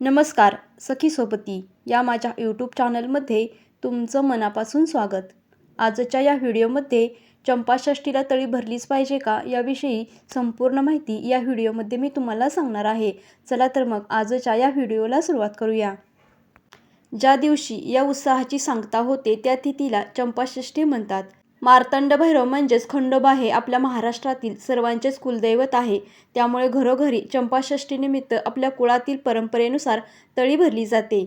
नमस्कार सखी सोबती या माझ्या यूट्यूब चॅनलमध्ये तुमचं मनापासून स्वागत. आजच्या या व्हिडिओमध्ये चंपाषष्ठीला तळी भरलीच पाहिजे का याविषयी संपूर्ण माहिती या व्हिडिओमध्ये मी तुम्हाला सांगणार आहे. चला तर मग आजच्या या व्हिडिओला सुरुवात करूया. ज्या दिवशी या उत्साहाची सांगता होते त्या तिथीला चंपाषष्ठी म्हणतात. मार्तंड भैरव म्हणजेच खंडोबा हे आपल्या महाराष्ट्रातील सर्वांचेच कुलदैवत आहे. त्यामुळे घरोघरी चंपाषष्ठीनिमित्त आपल्या कुळातील परंपरेनुसार तळी भरली जाते.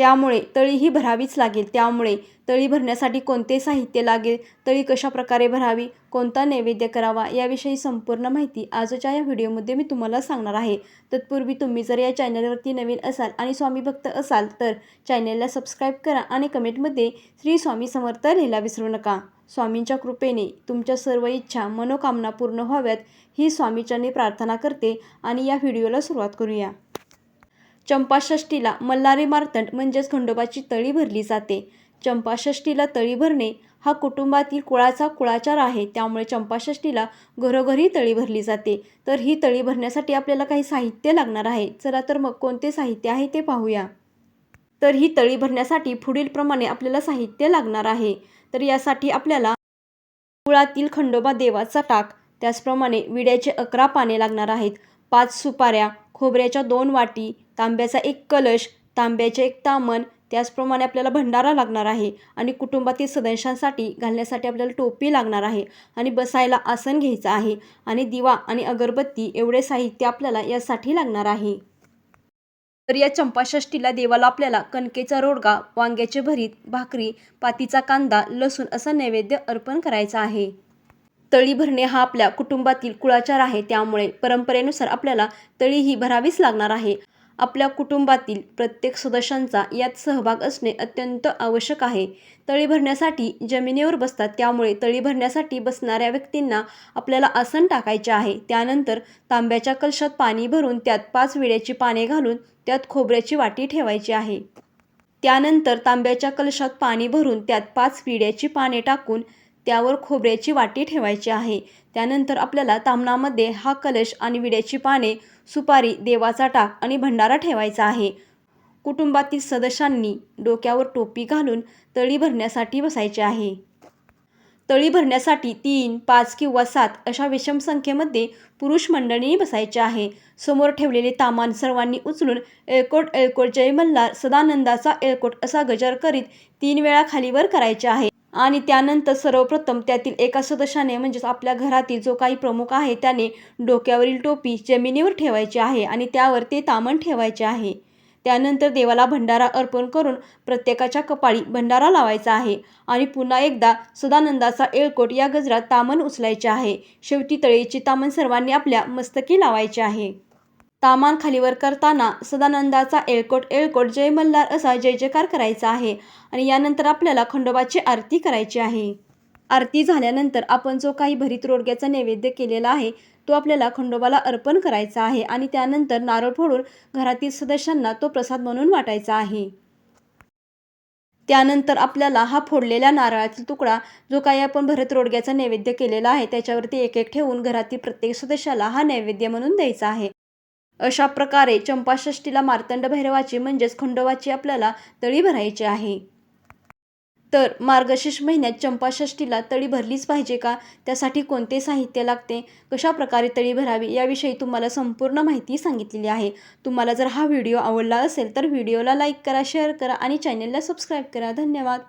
त्यामुळे तळी ही भरावीच लागेल. त्यामुळे तळी भरण्यासाठी कोणते साहित्य लागेल? तळी कशा प्रकारे भरावी? कोणता नैवेद्य करावा? याविषयी संपूर्ण माहिती आजच्या या व्हिडिओमध्ये मी तुम्हाला सांगणार आहे. तत्पूर्वी तुम्ही जर या चॅनलवरती नवीन असाल आणि स्वामी भक्त असाल तर चॅनलला सबस्क्राईब करा आणि कमेंटमध्ये श्री स्वामी समर्थ लिहिला विसरू नका. स्वामींच्या कृपेने तुमच्या सर्व इच्छा मनोकामना पूर्ण व्हाव्यात ही स्वामीच्यांनी प्रार्थना करते आणि या व्हिडिओला सुरुवात करूया. चंपाषष्ठीला मल्हारी मार्तंड म्हणजेच खंडोबाची तळी भरली जाते. चंपाषष्ठीला तळी भरणे हा कुटुंबातील कुळाचा कुळाचार आहे. त्यामुळे चंपाषष्ठीला घरोघरी तळी भरली जाते. तर ही तळी भरण्यासाठी आपल्याला काही साहित्य लागणार आहे. चला तर मग कोणते साहित्य आहे ते पाहूया. तर ही तळी भरण्यासाठी पुढीलप्रमाणे आपल्याला साहित्य लागणार आहे. तर यासाठी आपल्याला कुळातील खंडोबा देवाचा टाक त्याचप्रमाणे विड्याचे अकरा पाने लागणार आहेत. पाच सुपाऱ्या खोबऱ्याच्या दोन वाटी तांब्याचा एक कलश तांब्याचे एक तामण त्याचप्रमाणे आपल्याला भंडारा लागणार आहे. आणि कुटुंबातील सदस्यांसाठी घालण्यासाठी आपल्याला टोपी लागणार आहे. आणि बसायला आसन घ्यायचं आहे. आणि दिवा आणि अगरबत्ती एवढे साहित्य आपल्याला यासाठी लागणार आहे. तर या चंपाषष्ठीला देवाला आपल्याला कणकेचा रोडगा वांग्याचे भरीत भाकरी पातीचा कांदा लसूण असा नैवेद्य अर्पण करायचा आहे. तळी भरणे हा आपल्या कुटुंबातील कुळाचार आहे. त्यामुळे परंपरेनुसार आपल्याला तळी ही भरावीच लागणार आहे. आपल्या कुटुंबातील प्रत्येक सदस्यांचा यात सहभाग असणे अत्यंत आवश्यक आहे. तळी भरण्यासाठी जमिनीवर बसतात त्यामुळे तळी भरण्यासाठी बसणाऱ्या व्यक्तींना आपल्याला आसन टाकायचे आहे. त्यानंतर तांब्याच्या कलशात पाणी भरून त्यात पाच विड्याची पाने घालून त्यात खोबऱ्याची वाटी ठेवायची आहे. त्यानंतर तांब्याच्या कलशात पाणी भरून त्यात पाच विड्याची पाने टाकून त्यावर खोबऱ्याची वाटी ठेवायची आहे. त्यानंतर आपल्याला तामणामध्ये हा कलश आणि विड्याची पाने सुपारी देवाचा टाक आणि भंडारा ठेवायचा आहे. कुटुंबातील सदस्यांनी डोक्यावर टोपी घालून तळी भरण्यासाठी बसायचे आहे. तळी भरण्यासाठी तीन पाच किंवा सात अशा विषम संख्येमध्ये पुरुष मंडळींनी बसायचे आहे. समोर ठेवलेले तामान सर्वांनी उचलून एळकोट एळकोट जय मल्हार सदानंदाचा एळकोट असा गजर करीत तीन वेळा खालीवर करायचे आहे. आणि त्यानंतर सर्वप्रथम त्यातील एका सदस्याने म्हणजेच आपल्या घरातील जो काही प्रमुख आहे त्याने डोक्यावरील टोपी जमिनीवर ठेवायची आहे आणि त्यावर ते तामण ठेवायचे आहे. त्यानंतर देवाला भंडारा अर्पण करून प्रत्येकाच्या कपाळी भंडारा लावायचा आहे आणि पुन्हा एकदा सदानंदाचा एळकोट या गजरात तामण उचलायचे आहे. शेवटी तळेचे तामण सर्वांनी आपल्या मस्तकी लावायचे आहे. तामान खालीवर करताना सदानंदाचा एळकोट एळकोट जय मल्हार असा जय जयकार करायचा आहे. आणि यानंतर आपल्याला खंडोबाची आरती करायची आहे. आरती झाल्यानंतर आपण जो काही भरीत रोडग्याचा नैवेद्य केलेला आहे तो आपल्याला खंडोबाला अर्पण करायचा आहे आणि त्यानंतर नारळ फोडून घरातील सदस्यांना तो प्रसाद म्हणून वाटायचा आहे. त्यानंतर आपल्याला हा फोडलेल्या नारळातील तुकडा जो काही आपण भरत रोडग्याचा नैवेद्य केलेला आहे त्याच्यावरती एक एक ठेवून घरातील प्रत्येक सदस्याला हा नैवेद्य म्हणून द्यायचा आहे. अशा प्रकारे चंपाषष्ठीला मार्तंड भैरवाची म्हणजेच खंडोबाची आपल्याला तळी भरायची आहे. तर मार्गशीर्ष महिन्यात चंपाषष्ठीला तळी भरलीच पाहिजे का? त्यासाठी कोणते साहित्य लागते? कशा प्रकारे तळी भरावी? याविषयी तुम्हाला संपूर्ण माहिती सांगितलेली आहे. तुम्हाला जर हा व्हिडिओ आवडला असेल तर व्हिडिओला लाईक करा शेअर करा आणि चॅनलला सबस्क्राईब करा. धन्यवाद.